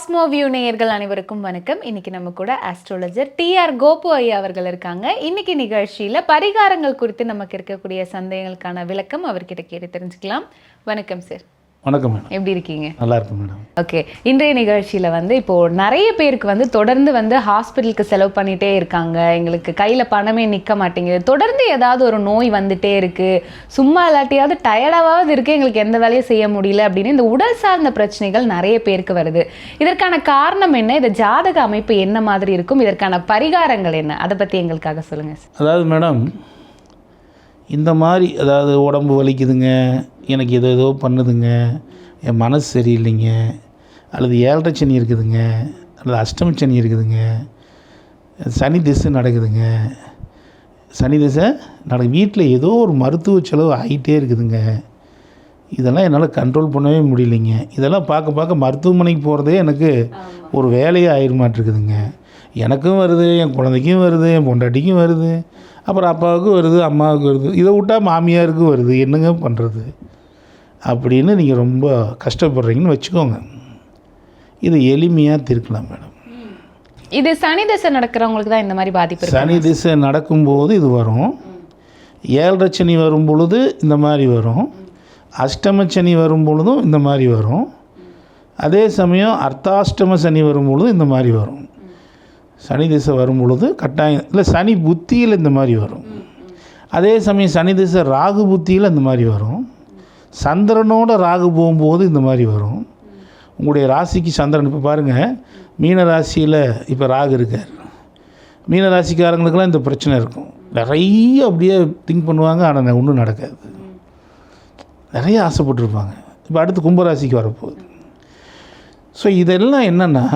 Cosmo view நேயர்கள் அனைவருக்கும் வணக்கம். இன்னைக்கு நம்ம கூட ஆஸ்ட்ரோலஜர் டிஆர் கோபு ஐயா அவர்கள் இருக்காங்க. இன்னைக்கு நிகழ்ச்சியில பரிகாரங்கள் குறித்து நமக்கு இருக்கக்கூடிய சந்தேகங்களுக்கான விளக்கம் அவர்கிட்ட கேட்டு தெரிஞ்சுக்கலாம். வணக்கம் சார் வணக்கம் மேடம். எப்படி இருக்கீங்க? நல்லா இருக்கும் மேடம். ஓகே. இன்றைய நிகழ்ச்சியில் வந்து இப்போ நிறைய பேருக்கு வந்து தொடர்ந்து வந்து ஹாஸ்பிட்டலுக்கு செலவு பண்ணிட்டே இருக்காங்க. எங்களுக்கு கையில் பணமே நிற்க மாட்டேங்குது. தொடர்ந்து ஏதாவது ஒரு நோய் வந்துட்டே இருக்கு. சும்மா இல்லாட்டியாவது டயர்டாவது இருக்கு. எங்களுக்கு எந்த வேலையும் செய்ய முடியல அப்படின்னு இந்த உடல் சார்ந்த பிரச்சனைகள் நிறைய பேருக்கு வருது. இதற்கான காரணம் என்ன? இந்த ஜாதக அமைப்பு என்ன மாதிரி இருக்கும்? இதற்கான பரிகாரங்கள் என்ன? அதை பற்றி எங்களுக்காக சொல்லுங்க சார். அதாவது மேடம் இந்த மாதிரி அதாவது உடம்பு வலிக்குதுங்க எனக்கு ஏதோ ஏதோ பண்ணுதுங்க. என் மனசு சரியில்லைங்க. அல்லது ஏழரை சனி இருக்குதுங்க. அல்லது அஷ்டம சனி இருக்குதுங்க. சனி திசை நடக்குதுங்க. சனி திசை நட வீட்டில் ஏதோ ஒரு மருத்துவ செலவு ஆகிட்டே இருக்குதுங்க. இதெல்லாம் என்னால் கண்ட்ரோல் பண்ணவே முடியலைங்க. இதெல்லாம் பார்க்க பார்க்க மருத்துவமனைக்கு போகிறதே எனக்கு ஒரு வேலையே ஆயிருமாட்டிருக்குதுங்க. எனக்கும் வருது என் குழந்தைக்கும் வருது என் பொண்டாட்டிக்கும் வருது அப்புறம் அப்பாவுக்கும் வருது அம்மாவுக்கு வருது. இதை விட்டால் மாமியாருக்கும் வருது. என்னங்க பண்ணுறது அப்படின்னு நீங்கள் ரொம்ப கஷ்டப்படுறீங்கன்னு வச்சுக்கோங்க. இது எளிமையாக தீர்க்கலாம் மேடம். இது சனி தசை நடக்கிறவங்களுக்கு தான் இந்த மாதிரி பாதிப்பு சனி திசை நடக்கும்போது இது வரும். ஏழரை சனி வரும் பொழுது இந்த மாதிரி வரும். அஷ்டம சனி வரும் பொழுதும் இந்த மாதிரி வரும். அதே சமயம் அர்த்தாஷ்டம சனி வரும் பொழுதும் இந்த மாதிரி வரும். சனி திசை வரும் பொழுது கட்டாயம் இல்லை சனி புத்தியில் இந்த மாதிரி வரும். அதே சமயம் சனி திசை ராகு புத்தியில் இந்த மாதிரி வரும். சந்திரனோட ராகு போகும்போது இந்த மாதிரி வரும். உங்களுடைய ராசிக்கு சந்திரன் இப்போ பாருங்கள் மீன ராசியில் இப்போ ராகு இருக்கார். மீன ராசிக்காரங்களுக்கெல்லாம் இந்த பிரச்சனை இருக்கும். நிறைய அப்படியே திங்க் பண்ணுவாங்க ஆனால் ஒன்றும் நடக்காது. நிறைய ஆசைப்பட்டிருப்பாங்க. இப்போ அடுத்து கும்பராசிக்கு வரப்போகுது. ஸோ இதெல்லாம் என்னென்னா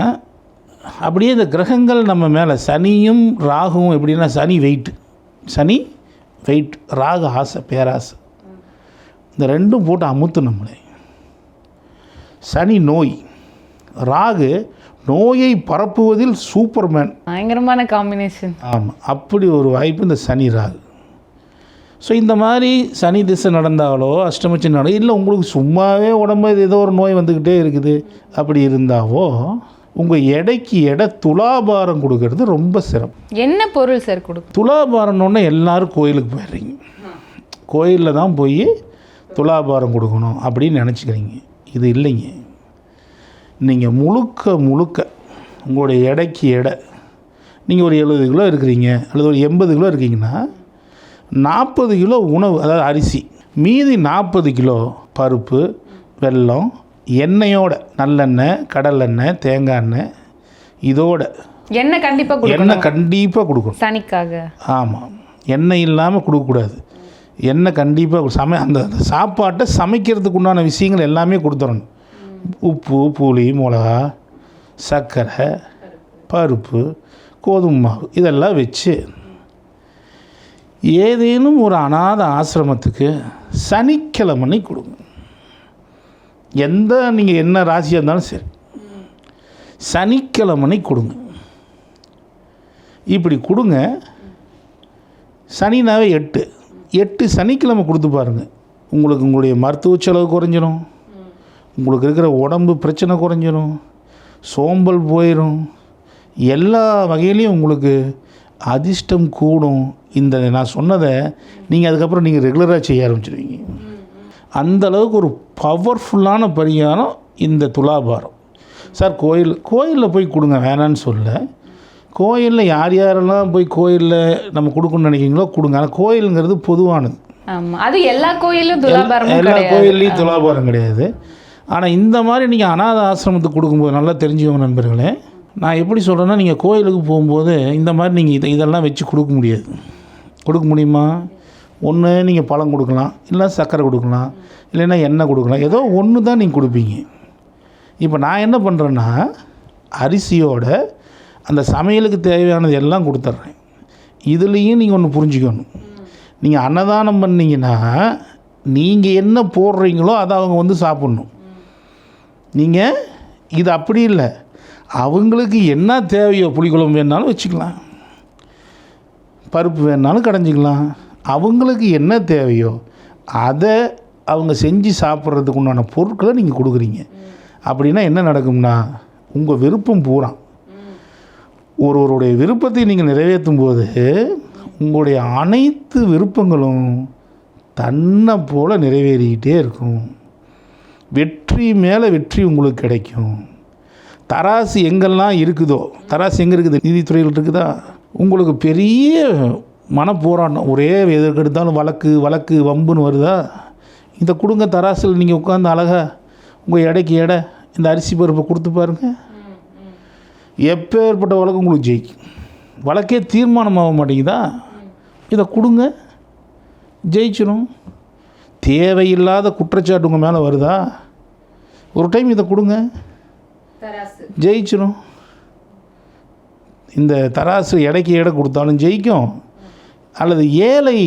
அப்படியே இந்த கிரகங்கள் நம்ம மேலே சனியும் ராகுவும் எப்படின்னா சனி வெயிட் சனி வெயிட் ராகு ஆசை பேராசை. இந்த ரெண்டும் போட்டு அமுத்து நம்மளை. சனி நோய். ராகு நோயை பரப்புவதில் சூப்பர்மேன் பயங்கரமான காம்பினேஷன் ஆமாம் அப்படி ஒரு வாய்ப்பு இந்த சனி ராகு. ஸோ இந்த மாதிரி சனி திசை நடந்தாலோ அஷ்டமச்சி நட இல்லை உங்களுக்கு சும்மாவே உடம்பு ஏதோ ஒரு நோய் வந்துக்கிட்டே இருக்குது அப்படி இருந்தாவோ உங்கள் எடைக்கு எடை துலாபாரம் கொடுக்கறது ரொம்ப சிரமம் என்ன பொருள் சார் கொடுக்கும் துலாபாரம்னோடனே எல்லாரும் கோயிலுக்கு போயிடுறீங்க. கோயிலில் தான் போய் துலாபாரம் கொடுக்கணும் அப்படின்னு நினச்சிக்கிறீங்க. இது இல்லைங்க. நீங்கள் முழுக்க முழுக்க உங்களுடைய எடைக்கு எடை. நீங்கள் ஒரு எழுபது கிலோ இருக்கிறீங்க அல்லது ஒரு எண்பது கிலோ இருக்கீங்கன்னா நாற்பது கிலோ உணவு அதாவது அரிசி மீதி நாற்பது கிலோ பருப்பு வெல்லம் எண்ணெயோட நல்லெண்ணெய் கடலெண்ணெய் தேங்காய் எண்ணெய் இதோட என்ன கண்டிப்பா கொடுக்கணும். எண்ணெய் கண்டிப்பாக கொடுக்கணும். சனிக்காக. ஆமாம் எண்ணெய் இல்லாமல் கொடுக்கக்கூடாது எண்ணெய் கண்டிப்பாக சமை அந்த அந்த சாப்பாட்டை சமைக்கிறதுக்கு உண்டான விஷயங்கள் எல்லாமே கொடுத்துடணும் உப்பு புளி மிளகா சர்க்கரை பருப்பு கோதுமை மாவு இதெல்லாம் வச்சு ஏதேனும் ஒரு அநாத ஆசிரமத்துக்கு சனிக்கிழமை கொடுங்க. எந்த நீங்கள் என்ன ராசியாக இருந்தாலும் சரி. சனிக்கிழமை கொடுங்க. இப்படி கொடுங்க. சனினாவே எட்டு. எட்டு சனிக்கிழமை கொடுத்து பாருங்கள் உங்களுக்கு உங்களுடைய மருத்துவ செலவு குறைஞ்சிரும். உங்களுக்கு இருக்கிற உடம்பு பிரச்சனை குறைஞ்சிரும். சோம்பல் போயிடும் எல்லா வகையிலையும் உங்களுக்கு அதிர்ஷ்டம் கூடும். இந்த நான் சொன்னதை நீங்கள் அதுக்கப்புறம் நீங்கள் ரெகுலராக செய்ய ஆரம்பிச்சிடுவீங்க அந்த அளவுக்கு ஒரு பவர்ஃபுல்லான பரிகாரம் இந்த துலாபாரம். சார் கோயில் கோயிலில் போய் கொடுங்க வேணான்னு சொல்ல. கோயிலில் யார் யாரெல்லாம் போய் கோயிலில் நம்ம கொடுக்கணும்னு நினைக்கிறீங்களோ கொடுங்க. ஆனால் கோயிலுங்கிறது பொதுவானது. அது எல்லா கோயிலும் துலாபாரமும் எல்லா கோயில்லையும் துலாபாரம் கிடையாது. ஆனால் இந்த மாதிரி நீங்கள் அனாத ஆசிரமத்துக்கு கொடுக்கும்போது நல்லா தெரிஞ்சுக்கோங்க நண்பர்களே நான் எப்படி சொல்கிறேன்னா நீங்கள் கோயிலுக்கு போகும்போது இந்த மாதிரி நீங்கள் இதை இதெல்லாம் வச்சு கொடுக்க முடியாது. கொடுக்க முடியுமா? ஒன்று நீங்கள் பழம் கொடுக்கலாம் இல்லை சர்க்கரை கொடுக்கலாம் இல்லைன்னா எண்ணெய் கொடுக்கலாம் ஏதோ ஒன்று தான் நீங்கள் கொடுப்பீங்க. இப்போ நான் என்ன பண்ணுறேன்னா அரிசியோட அந்த சமையலுக்கு தேவையானது எல்லாம் கொடுத்துட்றேன் இதுலேயும் நீங்கள் ஒன்று புரிஞ்சுக்கணும். நீங்கள் அன்னதானம் பண்ணீங்கன்னா நீங்கள் என்ன போடுறீங்களோ அதை அவங்க வந்து சாப்பிட்ணும். நீங்கள் இது அப்படி இல்லை. அவங்களுக்கு என்ன தேவையோ புளிக்குழம்பு வேணாலும் வச்சுக்கலாம். பருப்பு வேணாலும் கடைஞ்சிக்கலாம். அவங்களுக்கு என்ன தேவையோ அதை அவங்க செஞ்சு சாப்பிட்றதுக்கு உண்டான பொருட்களை நீங்கள் கொடுக்குறீங்க. அப்படின்னா என்ன நடக்கும்னா உங்கள் விருப்பம் பூரா. ஒருவருடைய விருப்பத்தை நீங்கள் நிறைவேற்றும் போது உங்களுடைய அனைத்து விருப்பங்களும் தன்னை போல் நிறைவேறிக்கிட்டே இருக்கும். வெற்றி மேலே வெற்றி உங்களுக்கு கிடைக்கும். தராசு எங்கெல்லாம் இருக்குதோ தராசு எங்கே இருக்குது? நீதித்துறையில் இருக்குதா? உங்களுக்கு பெரிய மனப்போராட்டம் ஒரே எதற்கு எடுத்தாலும் வழக்கு வழக்கு வம்புன்னு வருதா? இந்த கொடுங்க தராசில் நீங்கள் உட்காந்து அழகா உங்கள் எடைக்கு எடை இந்த அரிசி பருப்பை கொடுத்து பாருங்கள் எப்பேற்பட்ட வழக்கு உங்களுக்கு ஜெயிக்கும்? வழக்கே தீர்மானமாக மாட்டேங்குதா? இதை கொடுங்க. ஜெயிச்சிடும் தேவையில்லாத குற்றச்சாட்டு உங்கள் மேலே வருதா? ஒரு டைம் இதை கொடுங்க. ஜெயிச்சிடும் இந்த தராசு எடைக்கு எடை கொடுத்தாலும் ஜெயிக்கும். அல்லது ஏழை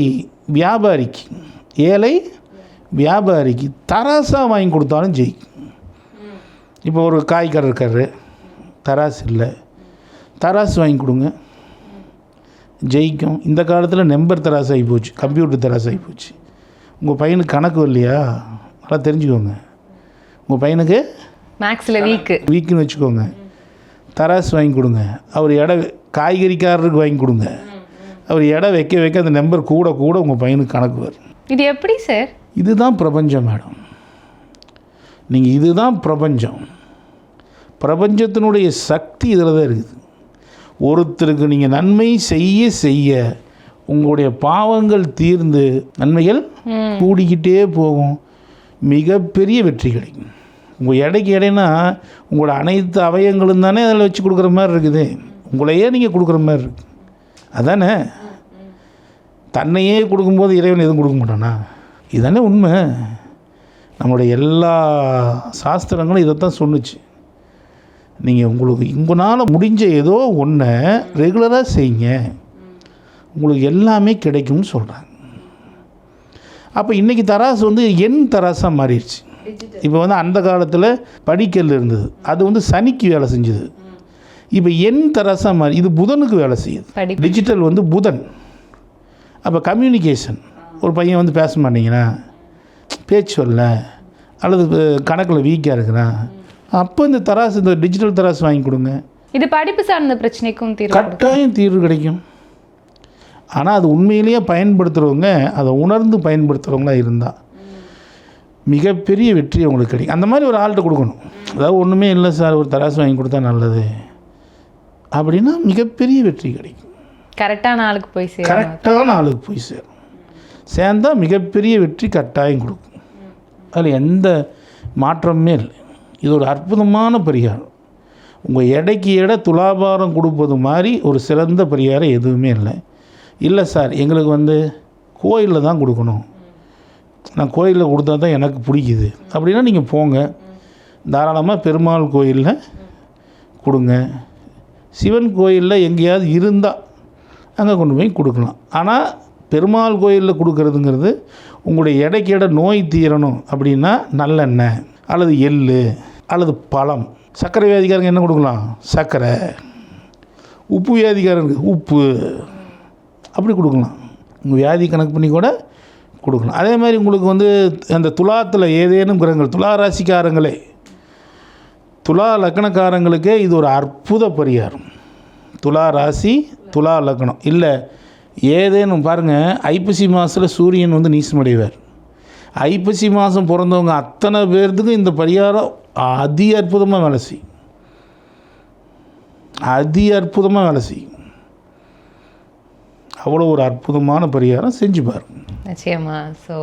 வியாபாரிக்கு ஏழை வியாபாரிக்கு தராசாக வாங்கி கொடுத்தாலும் ஜெயிக்கும் இப்போ ஒரு காய்கறி இருக்காரு தராசு இல்லை. தராசு வாங்கி கொடுங்க. ஜெயிக்கும். இந்த காலத்தில் நம்பர் தராசு ஆகி போச்சு கம்ப்யூட்டர் தராசு ஆகி போச்சு. உங்கள் பையனுக்கு கணக்கு இல்லையா நல்லா தெரிஞ்சுக்கோங்க. உங்கள் பையனுக்கு மேக்ஸில் வீக்கு வீக்குன்னு வச்சுக்கோங்க. தராசு வாங்கி கொடுங்க. அவர் எடை காய்கறிக்காரருக்கு வாங்கி கொடுங்க. அவர் எடை வைக்க வைக்க அந்த நம்பர் கூட கூட உங்கள் பையனுக்கு கணக்கு வரும் இது எப்படி சார்? இதுதான் பிரபஞ்சம் மேடம். நீங்கள் இதுதான் பிரபஞ்சம். பிரபஞ்சத்தினுடைய சக்தி இதில் தான் இருக்குது. ஒருத்தருக்கு நீங்கள் நன்மை செய்ய செய்ய உங்களுடைய பாவங்கள் தீர்ந்து நன்மைகள் கூடிக்கிட்டே போகும். மிகப்பெரிய வெற்றி கிடைக்கும் உங்கள் எடைக்கு எடைனா உங்களோட அனைத்து அவயங்களும் தானே அதில் வச்சு கொடுக்குற மாதிரி இருக்குது. உங்களையே நீங்கள் கொடுக்குற மாதிரி இருக்கு. அதானே? தன்னையே கொடுக்கும்போது இறைவன் எதுவும் கொடுக்க மாட்டானா? இதுதானே உண்மை. நம்மளுடைய எல்லா சாஸ்திரங்களும் இதைத்தான் சொன்னுச்சு நீங்கள் உங்களுக்கு உங்களால் முடிஞ்ச ஏதோ ஒன்றை ரெகுலராக செய்யுங்க. உங்களுக்கு எல்லாமே கிடைக்கும்னு சொல்கிறாங்க அப்போ இன்றைக்கி தராசு வந்து எண் தராசாக மாறிடுச்சு. இப்போ வந்து அந்த காலத்தில் படிக்கல் இருந்தது. அது வந்து சனிக்கு வேலை செஞ்சுது. இப்போ எண் தராசாக மாறி இது புதனுக்கு வேலை செய்யுது. டிஜிட்டல் வந்து புதன். அப்போ கம்யூனிகேஷன் ஒரு பையன் வந்து பேச மாட்டேங்கிறான் பேச்சு வரல. அல்லது கணக்கில் வீக்காக இருக்கிறான் அப்போ இந்த தராசு இந்த டிஜிட்டல் தராசு வாங்கி கொடுங்க. இது படிப்பு சார்ந்த பிரச்சனைக்கும் தீர்வு. கட்டாயம் தீர்வு கிடைக்கும். ஆனால் அது உண்மையிலேயே பயன்படுத்துகிறவங்க அதை உணர்ந்து பயன்படுத்துகிறவங்களா இருந்தால் மிகப்பெரிய வெற்றி அவங்களுக்கு கிடைக்கும். அந்த மாதிரி ஒரு ஆள்கிட்ட கொடுக்கணும். அதாவது ஒன்றுமே இல்லை சார் ஒரு தராசு வாங்கி கொடுத்தா நல்லது. அப்படின்னா மிகப்பெரிய வெற்றி கிடைக்கும். கரெக்டான ஆளுக்கு போய் சேரும். கரெக்டான ஆளுக்கு போய் சேரும். சேர்ந்தா மிகப்பெரிய வெற்றி கட்டாயம் கொடுக்கும். அதில் எந்த மாற்றமுமே இல்லை. இது ஒரு அற்புதமான பரிகாரம். உங்கள் எடைக்கு எடை துலாபாரம் கொடுப்பது மாதிரி ஒரு சிறந்த பரிகாரம் எதுவுமே இல்லை. இல்லை சார் எங்களுக்கு வந்து கோயிலில் தான் கொடுக்கணும். நான் கோயிலில் கொடுத்தா தான் எனக்கு பிடிக்குது. அப்படின்னா நீங்கள் போங்க. தாராளமாக பெருமாள் கோயிலில் கொடுங்க. சிவன் கோயிலில் எங்கேயாவது இருந்தால் அங்கே கொண்டு போய் கொடுக்கலாம். ஆனால் பெருமாள் கோயிலில் கொடுக்கறதுங்கிறது உங்களுடைய எடைக்கு நோய் தீரணும் அப்படின்னா நல்லெண்ணெய் அல்லது எள் அல்லது பழம். சர்க்கரை வியாதிக்காரங்க என்ன கொடுக்கலாம்? சர்க்கரை. உப்பு வியாதிக்காரருக்கு உப்பு. அப்படி கொடுக்கலாம். உங்கள் வியாதி கணக்கு பண்ணி கூட கொடுக்கலாம். அதே மாதிரி உங்களுக்கு வந்து அந்த துலாத்தில் ஏதேனும் கிரகங்கள் துலா ராசிக்காரங்களே துலா லக்னக்காரங்களுக்கே இது ஒரு அற்புத பரிகாரம். துலா ராசி துலா லக்னம். இல்லை ஏதேனும் பாருங்கள் ஐப்பசி மாதத்தில் சூரியன் வந்து நீசமடைவார் ஐப்பசி மாதம் பிறந்தவங்க அத்தனை பேர்த்துக்கும் இந்த பரிகாரம் அதி அற்புதமாக வேலை செய்யும். அதி அற்புதமாக வேலை செய்யும். அவ்வளோ ஒரு அற்புதமான பரிகாரம் செஞ்சு பாருங்க. நிச்சயமா. ஸோ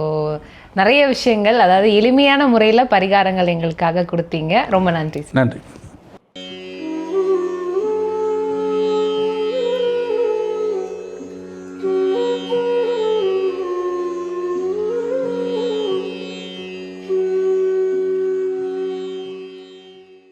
நிறைய விஷயங்கள் அதாவது எளிமையான முறையில் பரிகாரங்கள் எங்களுக்காக கொடுத்தீங்க. ரொம்ப நன்றி நன்றி.